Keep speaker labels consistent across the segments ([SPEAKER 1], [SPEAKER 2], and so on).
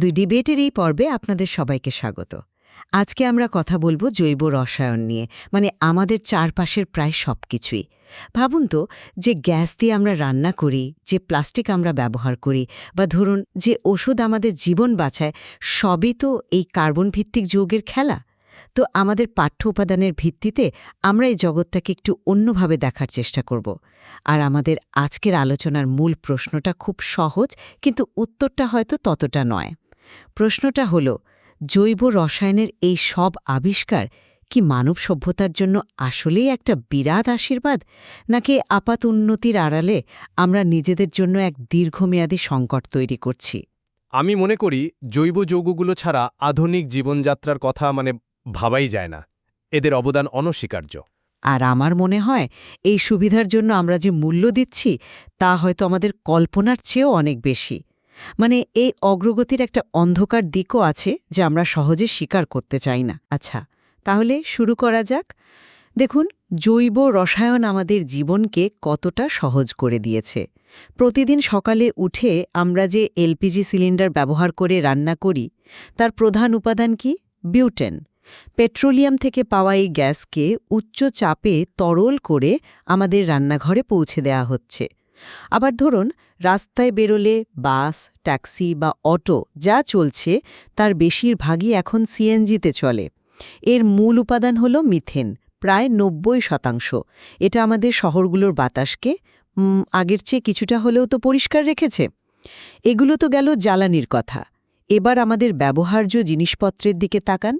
[SPEAKER 1] দুই ডিবেটের এই পর্বে আপনাদের সবাইকে স্বাগত। আজকে আমরা কথা বলব জৈব রসায়ন নিয়ে মানে আমাদের চারপাশের প্রায় সব কিছুই ভাবুন তো, যে গ্যাস দিয়ে আমরা রান্না করি, যে প্লাস্টিক আমরা ব্যবহার করি, বা ধরুন যে ওষুধ আমাদের জীবন বাঁচায়, সবই তো এই কার্বন ভিত্তিক যৌগের খেলা। তো আমাদের পাঠ্য উপাদানের ভিত্তিতে আমরা এই জগৎটাকে একটু অন্যভাবে দেখার চেষ্টা করব। আর আমাদের আজকের আলোচনার মূল প্রশ্নটা খুব সহজ, কিন্তু উত্তরটা হয়তো ততটা নয়। প্রশ্নটা হল জৈব রসায়নের এই সব আবিষ্কার কি মানব সভ্যতার জন্য আসলেই একটা বিরাট আশীর্বাদ? নাকি আপাত উন্নতির আড়ালে আমরা নিজেদের জন্য এক দীর্ঘমেয়াদী সংকট তৈরি করছি?
[SPEAKER 2] আমি মনে করি জৈব যৌগগুলো ছাড়া আধুনিক জীবনযাত্রার কথা মানে ভাবাই যায় না। এদের অবদান অনস্বীকার্য।
[SPEAKER 1] আর আমার মনে হয় এই সুবিধার জন্য আমরা যে মূল্য দিচ্ছি তা হয়তো আমাদের কল্পনার চেয়েও অনেক বেশি। মানে এই অগ্রগতির একটা অন্ধকার দিকও আছে যে আমরা সহজে স্বীকার করতে চাই না। আচ্ছা তাহলে শুরু করা যাক। দেখুন, জৈব রসায়ন আমাদের জীবনকে কতটা সহজ করে দিয়েছে। প্রতিদিন সকালে উঠে আমরা যে এলপিজি সিলিন্ডার ব্যবহার করে রান্না করি, তার প্রধান উপাদান কি? বিউটেন। পেট্রোলিয়াম থেকে পাওয়া এই গ্যাসকে উচ্চ চাপে তরল করে আমাদের রান্নাঘরে পৌঁছে দেয়া হচ্ছে। আবার ধরুন, রাস্তায় বেরোলে বাস, ট্যাক্সি বা অটো যা চলছে, তার বেশিরভাগই এখন সিএনজিতে চলে। এর মূল উপাদান হল মিথেন, প্রায় নব্বই শতাংশ। এটা আমাদের শহরগুলোর বাতাসকে আগের চেয়ে কিছুটা হলেও তো পরিষ্কার রেখেছে। এগুলো তো গেল জ্বালানির কথা। এবার আমাদের ব্যবহার্য জিনিসপত্রের দিকে তাকান।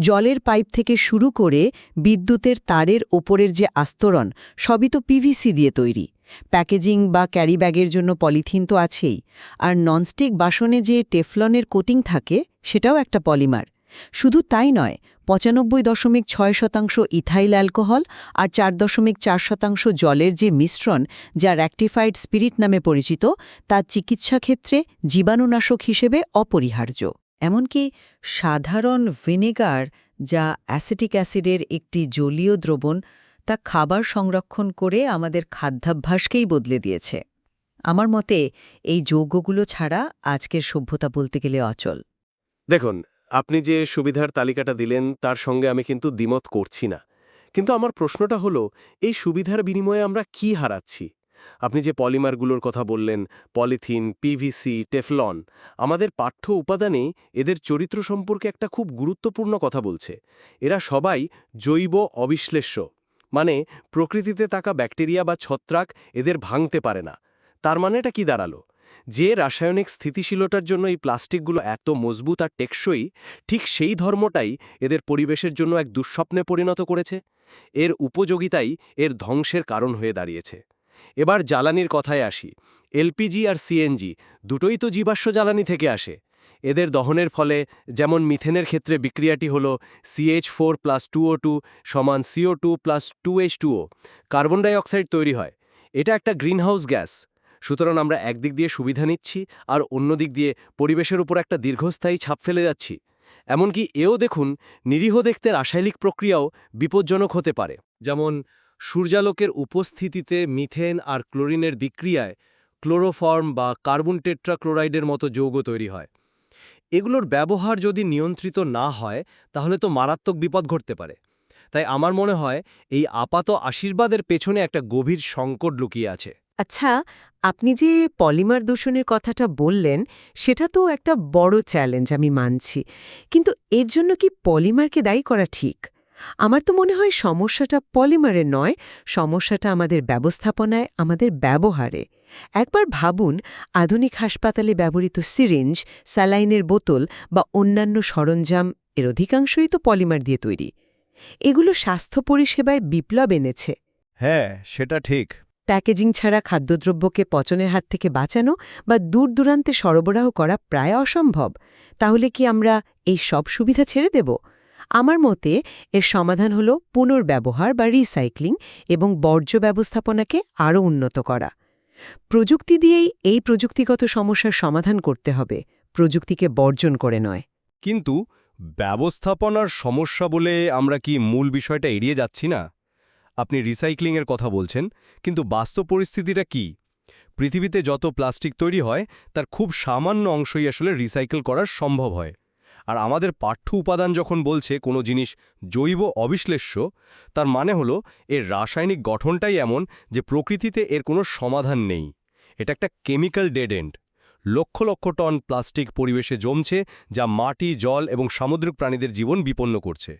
[SPEAKER 1] জলের পাইপ থেকে শুরু করে বিদ্যুতের তারের ওপরের যে আস্তরণ, সবই তো পিভিসি দিয়ে তৈরি। প্যাকেজিং বা ক্যারি ব্যাগের জন্য পলিথিন তো আছেই। আর ননস্টিক বাসনে যে টেফলনের কোটিং থাকে, সেটাও একটা পলিমার। শুধু তাই নয়, পঁচানব্বই দশমিক ছয় শতাংশ ইথাইল অ্যালকোহল আর চার দশমিক চার শতাংশ জলের যে মিশ্রণ যা র্যাকটিফাইড স্পিরিট নামে পরিচিত, তা চিকিৎসা ক্ষেত্রে জীবাণুনাশক হিসেবে অপরিহার্য। এমনকি সাধারণ ভিনেগার, যা অ্যাসিটিক অ্যাসিডের একটি জলীয় দ্রবণ, তা খাবার সংরক্ষণ করে আমাদের খাদ্যাভ্যাসকেই বদলে দিয়েছে। আমার মতে, এই যৌগগুলো ছাড়া আজকের সভ্যতা বলতে গেলে অচল।
[SPEAKER 2] দেখুন আপনি যে সুবিধার তালিকাটা দিলেন, তার সঙ্গে আমি কিন্তু দ্বিমত করছি না। কিন্তু আমার প্রশ্নটা হলো, এই সুবিধার বিনিময়ে আমরা কি হারাচ্ছি? আপনি যে পলিমারগুলোর কথা বললেন, পলিথিন পিভিসি টেফলন, আমাদের পাঠ্য উপাদানে এদের চরিত্র সম্পর্কে একটা খুব গুরুত্বপূর্ণ কথা বলছে। এরা সবাই জৈব অবিশ্লেষ্য মানে প্রকৃতিতে থাকা ব্যাকটেরিয়া বা ছত্রাক এদের ভাঙতে পারে না। তার মানে এটা কি দাঁড়াল? যে রাসায়নিক স্থিতিশীলতার জন্য এই প্লাস্টিকগুলো এত মজবুত আর টেকসই, ঠিক সেই ধর্মটাই এদের পরিবেশের জন্য এক দুঃস্বপ্নে পরিণত করেছে। এর উপযোগিতাই এর ধ্বংসের কারণ হয়ে দাঁড়িয়েছে। এবার জ্বালানির কথায় আসি। এলপিজি আর সিএনজি দুটোই তো জীবাশ্ম জ্বালানি থেকে আসে। এদের দহনের ফলে যেমন মিথেনের ক্ষেত্রে বিক্রিয়াটি হল CH four plus two O two সমান CO two plus two H two O carbon dioxide তৈরি হয়। এটা একটা গ্রিনহাউস গ্যাস। সুতরাং আমরা একদিক দিয়ে সুবিধা নিচ্ছি আর অন্য দিক দিয়ে পরিবেশের উপর একটা দীর্ঘস্থায়ী ছাপ ফেলে যাচ্ছি। এমনকি এও দেখুন, নিরীহ দেখতে রাসায়নিক প্রক্রিয়াও বিপজ্জনক হতে পারে। যেমন, সূর্যালোকের উপস্থিতিতে মিথেন আর ক্লোরিনের বিক্রিয়ায় ক্লোরোফর্ম বা কার্বন টেট্রাক্লোরাইডের মতো যৌগ তৈরি হয়। এগুলোর ব্যবহার যদি নিয়ন্ত্রিত না হয়, তাহলে তো মারাত্মক বিপদ ঘটতে পারে। তাই আমার মনে হয়, এই আপাত আশীর্বাদের পেছনে একটা গভীর সংকট লুকিয়ে আছে।
[SPEAKER 3] আচ্ছা আপনি যে পলিমার দূষণের কথাটা বললেন, সেটা তো একটা বড় চ্যালেঞ্জ আমি মানছি। কিন্তু এর জন্য কি পলিমারকে দায়ী করা ঠিক? আমার তো মনে হয় সমস্যাটা পলিমারের নয়, সমস্যাটা আমাদের ব্যবস্থাপনায়, আমাদের ব্যবহারে। একবার ভাবুন, আধুনিক হাসপাতালে ব্যবহৃত সিরিঞ্জ স্যালাইনের বোতল বা অন্যান্য সরঞ্জাম, এর অধিকাংশই তো পলিমার দিয়ে তৈরি। এগুলো স্বাস্থ্য পরিষেবায় বিপ্লব এনেছে।
[SPEAKER 2] হ্যাঁ সেটা ঠিক।
[SPEAKER 3] প্যাকেজিং ছাড়া খাদ্যদ্রব্যকে পচনের হাত থেকে বাঁচানো বা দূর দূরান্তে সরবরাহ করা প্রায় অসম্ভব। তাহলে কি আমরা এই সব সুবিধা ছেড়ে দেব? আমার মতে, এর সমাধান হল পুনর্ব্যবহার বা রিসাইক্লিং এবং বর্জ্য ব্যবস্থাপনাকে আরও উন্নত করা। প্রযুক্তি দিয়েই এই প্রযুক্তিগত সমস্যার সমাধান করতে হবে। প্রযুক্তিকে বর্জন করে নয়।
[SPEAKER 2] কিন্তু ব্যবস্থাপনার সমস্যা বলে আমরা কি মূল বিষয়টা এড়িয়ে যাচ্ছি না? আপনি রিসাইক্লিংয়ের কথা বলছেন, কিন্তু বাস্তব পরিস্থিতিটা কি? পৃথিবীতে যত প্লাস্টিক তৈরি হয়, তার খুব সামান্য অংশই আসলে রিসাইকেল করা সম্ভব হয়। আর আমাদের পাঠ্য উপাদান যখন বলছে কোনো জিনিস জৈব অবিশ্লেষ্য, তার মানে হলো এর রাসায়নিক গঠনটাই এমন যে প্রকৃতিতে এর কোনো সমাধান নেই। এটা একটা chemical dead and lakh lakh ton plastic পরিবেশে জমছে যা মাটি, জল এবং সামুদ্রিক প্রাণীদের জীবন বিপন্ন করছে।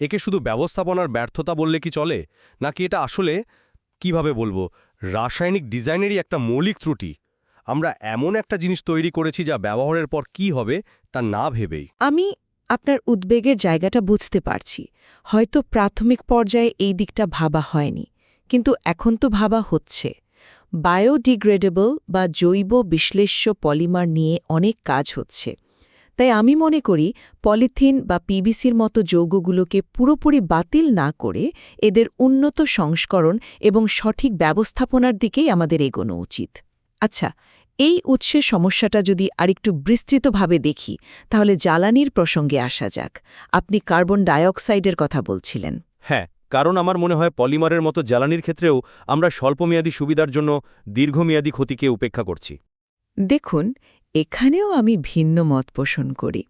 [SPEAKER 2] একে শুধু ব্যবস্থাপনার ব্যর্থতা বললে কি চলে? নাকি এটা আসলে, কীভাবে বলব, রাসায়নিক ডিজাইনেরই একটা মৌলিক ত্রুটি? আমরা এমন একটা জিনিস তৈরি করেছি যা ব্যবহারের পর কি হবে, তা না ভেবেই।
[SPEAKER 1] আমি আপনার উদ্বেগের জায়গাটা বুঝতে পারছি। হয়তো প্রাথমিক পর্যায়ে এই দিকটা ভাবা হয়নি, কিন্তু এখন তো ভাবা হচ্ছে। বায়োডিগ্রেডেবল বা জৈব বিশ্লেষ্য পলিমার নিয়ে অনেক কাজ হচ্ছে। তাই আমি মনে করি পলিথিন বা পিবিসির মতো যৌগগুলোকে পুরোপুরি বাতিল না করে এদের উন্নত সংস্করণ এবং সঠিক ব্যবস্থাপনার দিকেই আমাদের এগোনো উচিত। আচ্ছা এই উৎসের সমস্যাটা যদি আরেকটু বিস্তৃতভাবে দেখি তাহলে জ্বালানির প্রসঙ্গে আসা যাক। আপনি কার্বন ডাইঅক্সাইডের কথা বলছিলেন।
[SPEAKER 2] হ্যাঁ কারণ আমার মনে হয় পলিমারের মতো জ্বালানির ক্ষেত্রেও আমরা স্বল্পমেয়াদী সুবিধার জন্য দীর্ঘমেয়াদী ক্ষতিকে উপেক্ষা করছি।
[SPEAKER 1] দেখুন এখানেও আমি ভিন্ন মত পোষণ করি।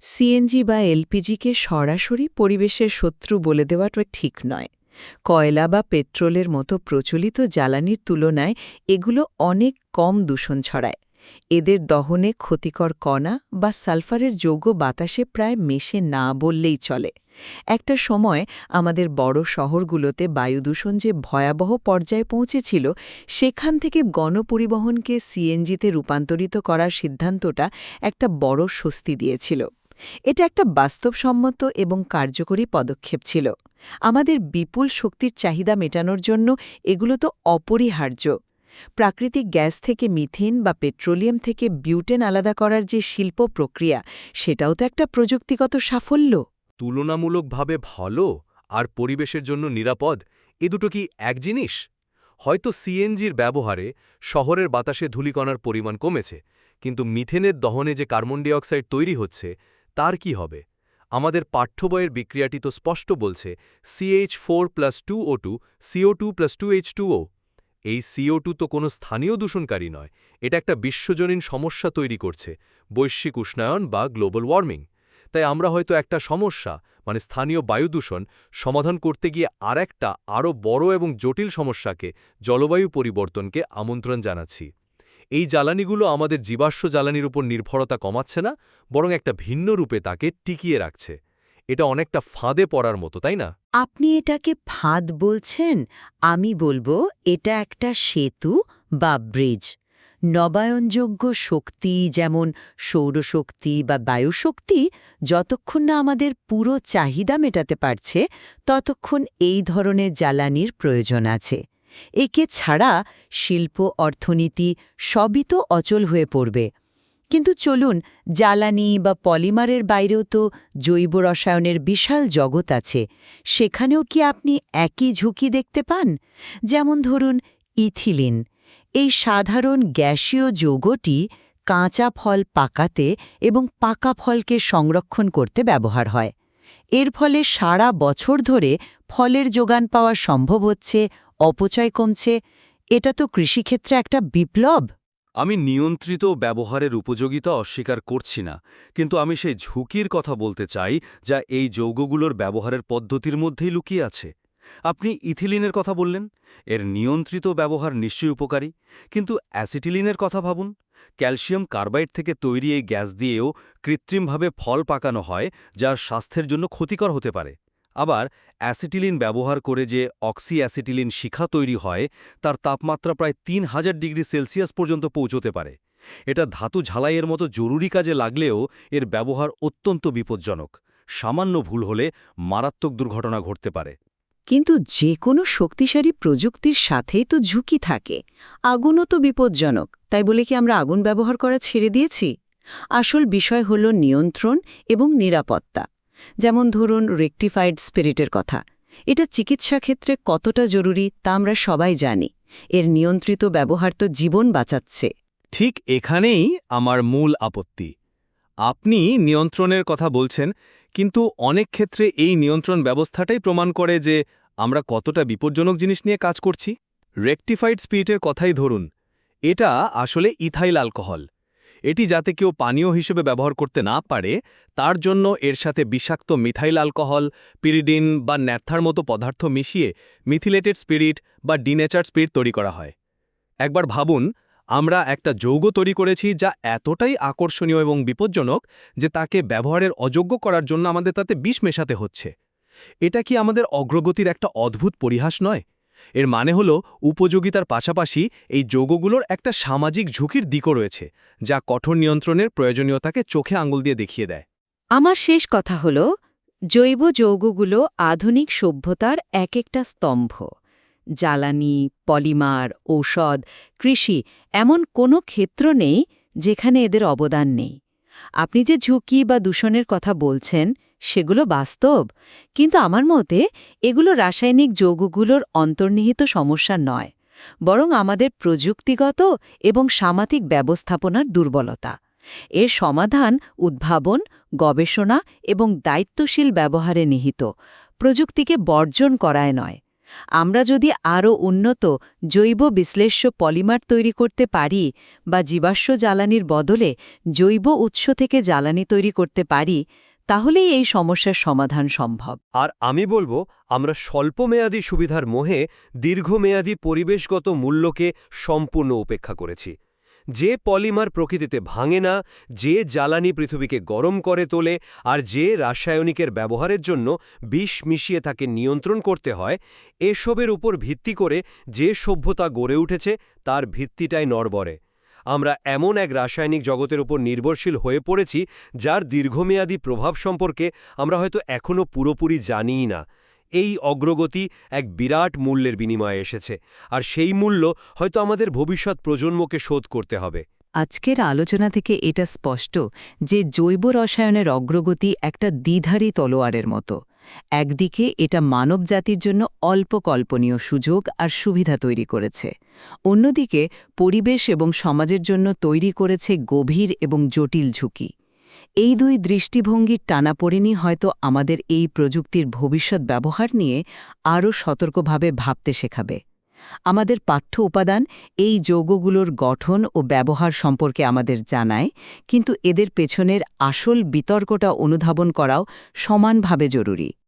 [SPEAKER 1] সিএনজি বা এলপিজিকে সরাসরি পরিবেশের শত্রু বলে দেওয়াটা ঠিক নয়। কয়লা বা পেট্রোলের মতো প্রচলিত জ্বালানির তুলনায় এগুলো অনেক কম দূষণ ছড়ায়। এদের দহনে ক্ষতিকর কণা বা সালফারের যৌগ বাতাসে প্রায় মেশে না বললেই চলে। একটা সময় আমাদের বড় শহরগুলোতে বায়ুদূষণ যে ভয়াবহ পর্যায়ে পৌঁছেছিল, সেখান থেকে গণপরিবহনকে সিএনজিতে রূপান্তরিত করার সিদ্ধান্তটা একটা বড় স্বস্তি দিয়েছিল। এটা একটা বাস্তবসম্মত এবং কার্যকরী পদক্ষেপ ছিল। আমাদের বিপুল শক্তির চাহিদা মেটানোর জন্য এগুলো তো অপরিহার্য। প্রাকৃতিক গ্যাস থেকে মিথেন বা পেট্রোলিয়াম থেকে বিউটেন আলাদা করার যে শিল্প প্রক্রিয়া, সেটাও তো একটা প্রযুক্তিগত সাফল্য।
[SPEAKER 2] তুলনামূলকভাবে ভালো আর পরিবেশের জন্য নিরাপদ, এ দুটো কি এক জিনিস? হয়তো সিএনজির ব্যবহারে শহরের বাতাসে ধূলিকণার পরিমাণ কমেছে, কিন্তু মিথেনের দহনে যে কার্বন ডাইঅক্সাইড তৈরি হচ্ছে, তার কি হবে? আমাদের পাঠ্য বইয়ের বিক্রিয়াটি তো স্পষ্ট বলছে CH four plus two O two CO two plus two H two O এই সিও তো কোনো স্থানীয় দূষণকারী নয়, এটা একটা বিশ্বজনীন সমস্যা তৈরি করছে, বৈশ্বিক উষ্ণায়ন বা গ্লোবাল ওয়ার্মিং। তাই আমরা হয়তো একটা সমস্যা মানে স্থানীয় বায়ু দূষণ, সমাধান করতে গিয়ে আর একটা আরও বড় এবং জটিল সমস্যাকে, জলবায়ু পরিবর্তনকে আমন্ত্রণ জানাচ্ছি। এই জ্বালানিগুলো আমাদের জীবাশ্ম জ্বালানির উপর নির্ভরতা কমাচ্ছে না, বরং একটা ভিন্ন রূপে তাকে টিকিয়ে রাখছে। এটা অনেকটা ফাঁদে পড়ার মতো, তাই না?
[SPEAKER 4] আপনি এটাকে ফাঁদ বলছেন, আমি বলব এটা একটা সেতু বা ব্রিজ। নবায়নযোগ্য শক্তি যেমন সৌরশক্তি বা বায়ুশক্তি যতক্ষণ না আমাদের পুরো চাহিদা মেটাতে পারছে, ততক্ষণ এই ধরনের জ্বালানির প্রয়োজন আছে। একে ছাড়া শিল্প, অর্থনীতি সবই তো অচল হয়ে পড়বে। কিন্তু চলুন, জ্বালানি বা পলিমারের বাইরেও তো জৈব রসায়নের বিশাল জগৎ আছে। সেখানেও কি আপনি একই ঝুঁকি দেখতে পান? যেমন ধরুন, ইথিলিন। এই সাধারণ গ্যাসীয় যৌগটি কাঁচা ফল পাকাতে এবং পাকা ফলকে সংরক্ষণ করতে ব্যবহার হয়। এর ফলে সারা বছর ধরে ফলের যোগান পাওয়া সম্ভব হচ্ছে, অপচয় কমছে। এটা তো কৃষিক্ষেত্রে একটা বিপ্লব।
[SPEAKER 2] আমি নিয়ন্ত্রিত ব্যবহারের উপযোগিতা অস্বীকার করছি না, কিন্তু আমি সেই ঝুঁকির কথা বলতে চাই যা এই যৌগগুলোর ব্যবহারের পদ্ধতির মধ্যেই লুকিয়ে আছে। আপনি ইথিলিনের কথা বললেন, এর নিয়ন্ত্রিত ব্যবহার নিশ্চয়ই উপকারী, কিন্তু অ্যাসিটিলিনের কথা ভাবুন, ক্যালসিয়াম কার্বাইড থেকে তৈরি এই গ্যাস দিয়েও কৃত্রিমভাবে ফল পাকানো হয়, যার স্বাস্থ্যের জন্য ক্ষতিকর হতে পারে। আবার অ্যাসিটিলিন ব্যবহার করে যে অক্সি অ্যাসিটিলিন শিখা তৈরি হয়, তার তাপমাত্রা প্রায় তিন হাজার ডিগ্রি সেলসিয়াস পর্যন্ত পৌঁছতে পারে। এটা ধাতু ঝালাইয়ের মতো জরুরি কাজে লাগলেও এর ব্যবহার অত্যন্ত বিপজ্জনক। সামান্য ভুল হলে মারাত্মক দুর্ঘটনা ঘটতে পারে।
[SPEAKER 1] কিন্তু যে কোনো শক্তিশালী প্রযুক্তির সাথেই তো ঝুঁকি থাকে। আগুনও তো বিপজ্জনক, তাই বলে কি আমরা আগুন ব্যবহার করা ছেড়ে দিয়েছি? আসল বিষয় হল নিয়ন্ত্রণ এবং নিরাপত্তা। যেমন ধরুন রেকটিফাইড স্পিরিটের কথা। এটা চিকিৎসা ক্ষেত্রে কতটা জরুরি তা আমরা সবাই জানি। এর নিয়ন্ত্রিত ব্যবহার তো জীবন বাঁচাচ্ছে।
[SPEAKER 2] ঠিক এখানেই আমার মূল আপত্তি। আপনি নিয়ন্ত্রণের কথা বলছেন, কিন্তু অনেক ক্ষেত্রে এই নিয়ন্ত্রণ ব্যবস্থাটাই প্রমাণ করে যে আমরা কতটা বিপজ্জনক জিনিস নিয়ে কাজ করছি। রেকটিফাইড স্পিরিটের কথাই ধরুন,
[SPEAKER 5] এটা আসলে ইথাইল অ্যালকোহল। এটি যাতে কেউ পানীয় হিসেবে ব্যবহার করতে না পারে, তার জন্য এর সাথে বিষাক্ত মিথাইল অ্যালকোহল, পিরিডিন বা ন্যাথার মতো পদার্থ মিশিয়ে মিথিলেটেড স্পিরিট বা ডিনেচার স্পিরিট তৈরি করা হয়। একবার ভাবুন, আমরা একটা যৌগ তৈরি করেছি যা এতটাই আকর্ষণীয় এবং বিপজ্জনক যে তাকে ব্যবহারের অযোগ্য করার জন্য আমাদের তাতে বিষ মেশাতে হচ্ছে। এটা কি আমাদের অগ্রগতির একটা অদ্ভুত পরিহাস নয়? এর মানে হল উপযোগিতার পাশাপাশি এই যৌগগুলোর একটা সামাজিক ঝুঁকির দিকও রয়েছে, যা কঠোর নিয়ন্ত্রণের প্রয়োজনীয়তাকে চোখে আঙুল দিয়ে দেখিয়ে দেয়।
[SPEAKER 1] আমার শেষ কথা হল, জৈব যৌগগুলো আধুনিক সভ্যতার এক একটা স্তম্ভ। জ্বালানি, পলিমার, ঔষধ, কৃষি এমন কোনো ক্ষেত্র নেই যেখানে এদের অবদান নেই। আপনি যে ঝুঁকি বা দূষণের কথা বলছেন সেগুলো বাস্তব। কিন্তু আমার মতে, এগুলো রাসায়নিক যৌগগুলোর অন্তর্নিহিত সমস্যা নয়, বরং আমাদের প্রযুক্তিগত এবং সামাজিক ব্যবস্থাপনার দুর্বলতা। এর সমাধান উদ্ভাবন, গবেষণা এবং দায়িত্বশীল ব্যবহারে নিহিত, প্রযুক্তিকে বর্জন করায় নয়। আমরা যদি আরও উন্নত জৈব বিশ্লেষ্য পলিমার তৈরি করতে পারি বা জীবাশ্ম জ্বালানির বদলে জৈব উৎস থেকে জ্বালানি তৈরি করতে পারি তাহলেই এই সমস্যার সমাধান সম্ভব।
[SPEAKER 2] আর আমি বলব, আমরা স্বল্পমেয়াদী সুবিধার মোহে দীর্ঘমেয়াদী পরিবেশগত মূল্যকে সম্পূর্ণ উপেক্ষা করেছি। যে পলিমার প্রকৃতিতে ভাঙে না, যে জ্বালানি পৃথিবীকে গরম করে তোলে, আর যে রাসায়নিকের ব্যবহারের জন্য বিষ মিশিয়ে তাকে নিয়ন্ত্রণ করতে হয়, এসবের উপর ভিত্তি করে যে সভ্যতা গড়ে উঠেছে, তার ভিত্তিটাই নড়বড়ে। আমরা এমন এক রাসায়নিক জগতের উপর নির্ভরশীল হয়ে পড়েছি, যার দীর্ঘমেয়াদী প্রভাব সম্পর্কে আমরা হয়তো এখনও পুরোপুরি জানিই না। এই অগ্রগতি এক বিরাট মূল্যের বিনিময়ে এসেছে, আর সেই মূল্য হয়তো আমাদের ভবিষ্যৎ প্রজন্মকে শোধ করতে হবে।
[SPEAKER 3] আজকের আলোচনা থেকে এটা স্পষ্ট যে জৈব রসায়নের অগ্রগতি একটা দ্বিধারী তলোয়ারের মতো। একদিকে এটা মানব জাতির জন্য অল্প কল্পনীয় সুযোগ আর সুবিধা তৈরি করেছে। অন্যদিকে পরিবেশ এবং সমাজের জন্য তৈরি করেছে গভীর এবং জটিল ঝুঁকি। এই দুই দৃষ্টিভঙ্গির টানাপড়েনই হয়তো আমাদের এই প্রযুক্তির ভবিষ্যৎ ব্যবহার নিয়ে আরও সতর্কভাবে ভাবতে শেখাবে। আমাদের পাঠ্য উপাদান এই যৌগগুলোর গঠন ও ব্যবহার সম্পর্কে আমাদের জানায়, কিন্তু এদের পেছনের আসল বিতর্কটা অনুধাবন করাও সমানভাবে জরুরি।